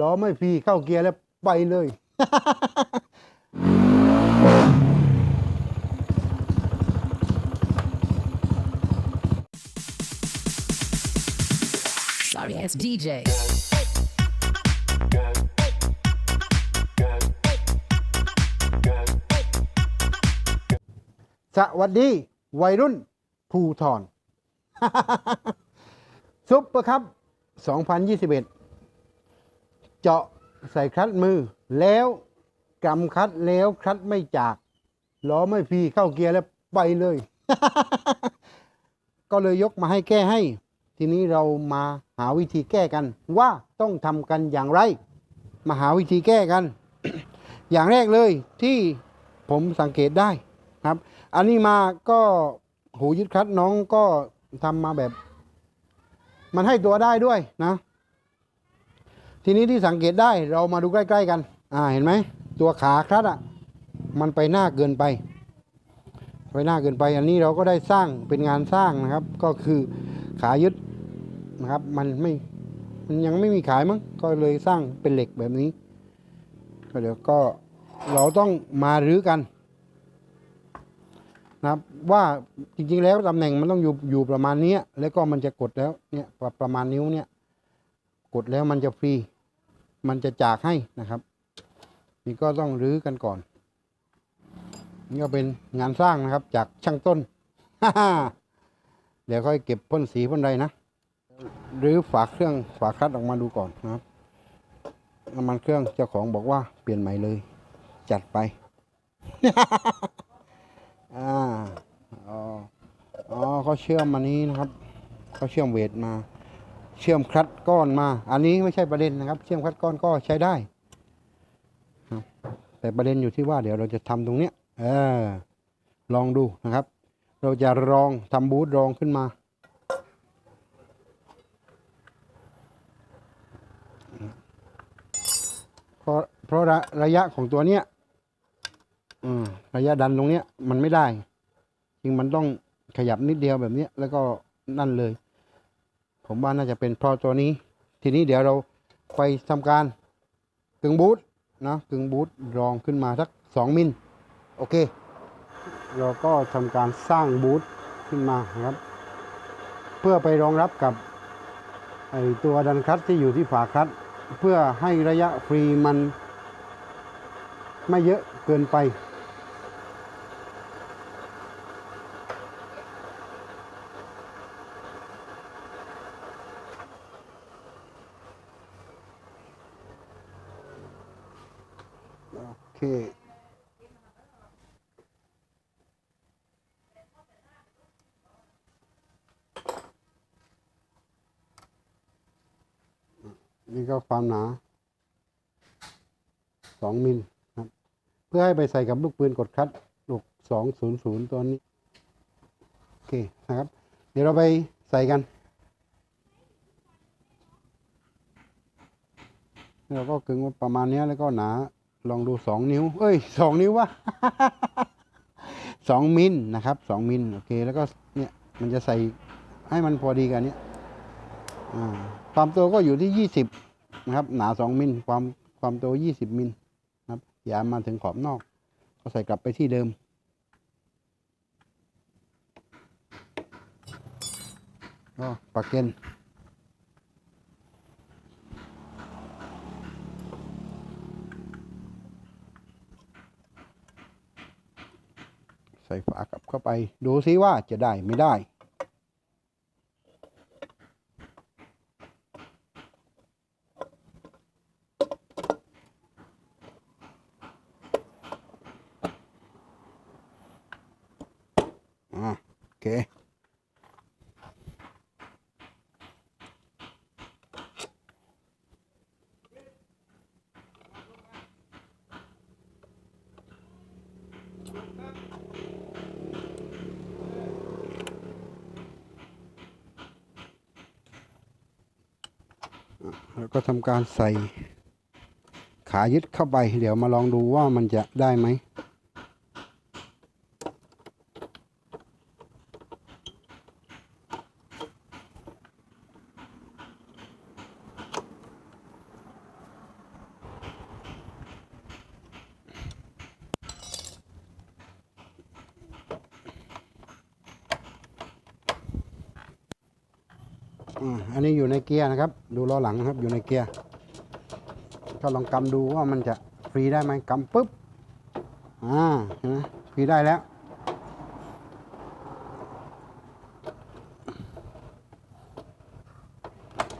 ล้อไม่ฟรีเข้าเกียร์แล้วไปเลย Sorry, it's DJ. สวัสดี วัยรุ่นภูทรซุปเปอร์ครับ 2021 เจาะใส่คลัตช์มือ แล้วกำคลัตช์แล้วคลัตช์ไม่จากล้อไม่ฟรีเข้าเกียร์แล้วไปเลย ก็เลยยกมาให้แก้ให้ ทีนี้เรามาหาวิธีแก้กัน ว่าต้องทำกันอย่างไร มาหาวิธีแก้กัน อย่างแรกเลยที่ผมสังเกตได้ครับ อันนี้มาก็หูยึดคลัดน้องก็ทำมาแบบ มันให้ตัวได้ด้วยนะ ทีนี้ที่สังเกตได้เรามาดูใกล้ ๆ กัน อ่าเห็นไหมตัวขาคลัดอะมันไปหน้าเกินไป ไปหน้าเกินไป อันนี้เราก็ได้สร้างเป็นงานสร้างนะครับ ก็คือขายึดนะครับมันไม่มันยังไม่มีขายมั้งก็เลยสร้างเป็นเหล็กแบบนี้ก็เดี๋ยวก็เราต้องมารื้อกันนะครับว่าจริงๆแล้วตำแหน่งมันต้องอยู่อยู่ประมาณนี้แล้วก็มันจะกดแล้วเนี่ยประประมาณนิ้วเนี่ย กดแล้วมันจะฟรี มันจะจากให้นะครับนี่ก็ต้องรื้อกันก่อน นี่ก็เป็นงานสร้างนะครับ จากช่างต้น เดี๋ยวค่อยเก็บพ่นสีพ่นใดนะหรือฝาเครื่องฝาคัดออกมาดูก่อนนะครับน้ำมันเครื่องเจ้าของบอกว่าเปลี่ยนใหม่เลย จัดไปอ่าอ๋ออ๋อเขาเชื่อมมานี้นะครับเขาเชื่อมเวทมา เชื่อมคลัดก้อนมา อันนี้ไม่ใช่ประเด็นนะครับ เชื่อมคลัดก้อนก็ใช้ได้ครับแต่ประเด็นอยู่ที่ว่าเดี๋ยวเราจะทำตรงเนี้ยเออลองดูนะครับ เราจะลองทำบูธรองขึ้นมาเพราะเพราะระระยะของตัวเนี้ยอืมระยะดันตรงเนี้ยมันไม่ได้จริงมันต้องขยับนิดเดียวแบบเนี้ยแล้วก็นั่นเลย ผมว่าน่าจะเป็นเพราะตัวนี้ ทีนี้เดี๋ยวเราไปทำการกึ่งบูทนะกึ่งบูทรองขึ้นมาสักสองมิลโอเค เราก็ทำการสร้างบูทขึ้นมาครับ เพื่อไปรองรับกับไอตัวดันคลัตที่อยู่ที่ฝาคลัตเพื่อให้ระยะฟรีมันไม่เยอะเกินไป คนี่ก็ความหนาสองมิลครับ เพื่อให้ไปใส่กับลูกปืนกดคัดลูกสองศูนย์ศูนย์ตัวนี้ โอเคนะครับ เดี๋ยวเราไปใส่กัน เราก็กึงว่าประมาณนี้แล้วก็หนา ลองดูสองนิ้ว เอ้ยสองนิ้ววะสองมิลนะครับสองมิลโอเค แล้วก็เนี่ยมันจะใส่ให้มันพอดีกันเนี้ยความโตก็อยู่ที่ยี่สิบนะครับ หนาสองมิลความความโตยี่สิบมิลนะครับ อย่ามาถึงขอบนอก ก็ใส่กลับไปที่เดิมก็ปักเกน ส่ฝากลับเข้าไป ดูซิว่าจะได้ไม่ได้อ่าโอเค แล้วก็ทำการใส่ขายึดเข้าไป เดี๋ยวมาลองดูว่ามันจะได้ไหม อันนี้อยู่ในเกียร์นะครับ ดูล้อหลังครับอยู่ในเกียร์ก็ลองกำดูว่ามันจะฟรีได้ไหมกำปุ๊บอ่าเห็นไหมฟรีได้แล้ว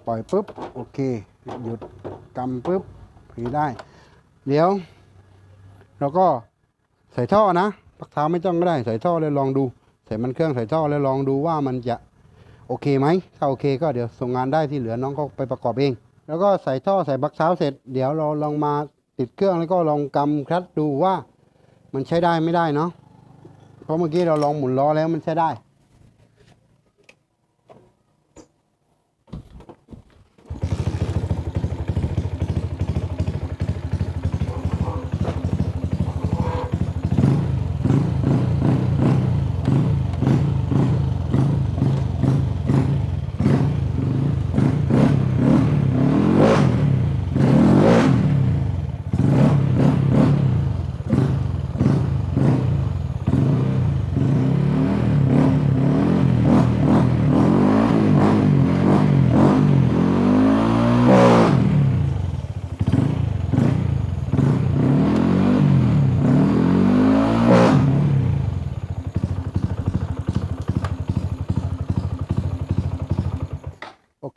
ปล่อยปุ๊บโอเค หยุดกำปุ๊บฟรีได้ เดี๋ยวเราก็ใส่ท่อนะ ปักเท้าไม่ต้องก็ได้ใส่ท่อเลยลองดู ใส่มันเครื่องใส่ท่อแล้วลองดูว่ามันจะ โอเคไหมถ้าโอเคก็เดี๋ยวส่งงานได้ที่เหลือน้องก็ไปประกอบเอง แล้วก็ใส่ท่อใส่บักเท้าเสร็จ เดี๋ยวเราลองมาติดเครื่องแล้วก็ลองกำคลัดดูว่า มันใช้ได้ไม่ได้เนาะเพราะเมื่อกี้เราลองหมุนล้อแล้วมันใช้ได้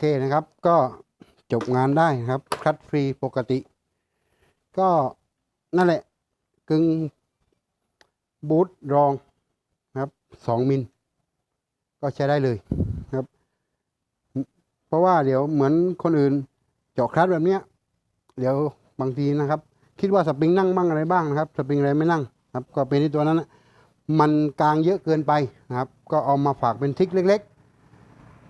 เคนะครับ ก็จบงานได้นะครับคลัตช์ฟรีปกติ ก็นั่นแหละกึ่งบูทรองนะครับสองมิล ก็ใช้ได้เลยครับ เพราะว่าเดี๋ยวเหมือนคนอื่นเจาะคลัตช์แบบเนี้ย เดี๋ยวบางทีนะครับ คิดว่าสปริงนั่งบ้างอะไรบ้างนะครับ สปริงอะไรไม่นั่งครับ ก็เป็นที่ตัวนั้นนะมันกลางเยอะเกินไปนะครับ ก็เอามาฝากเป็นทิกเล็ก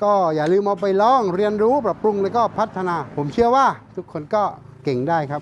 ก็อย่าลืมเอาไปลองเรียนรู้ปรับปรุงแล้วก็พัฒนา ผมเชื่อว่าทุกคนก็เก่งได้ครับ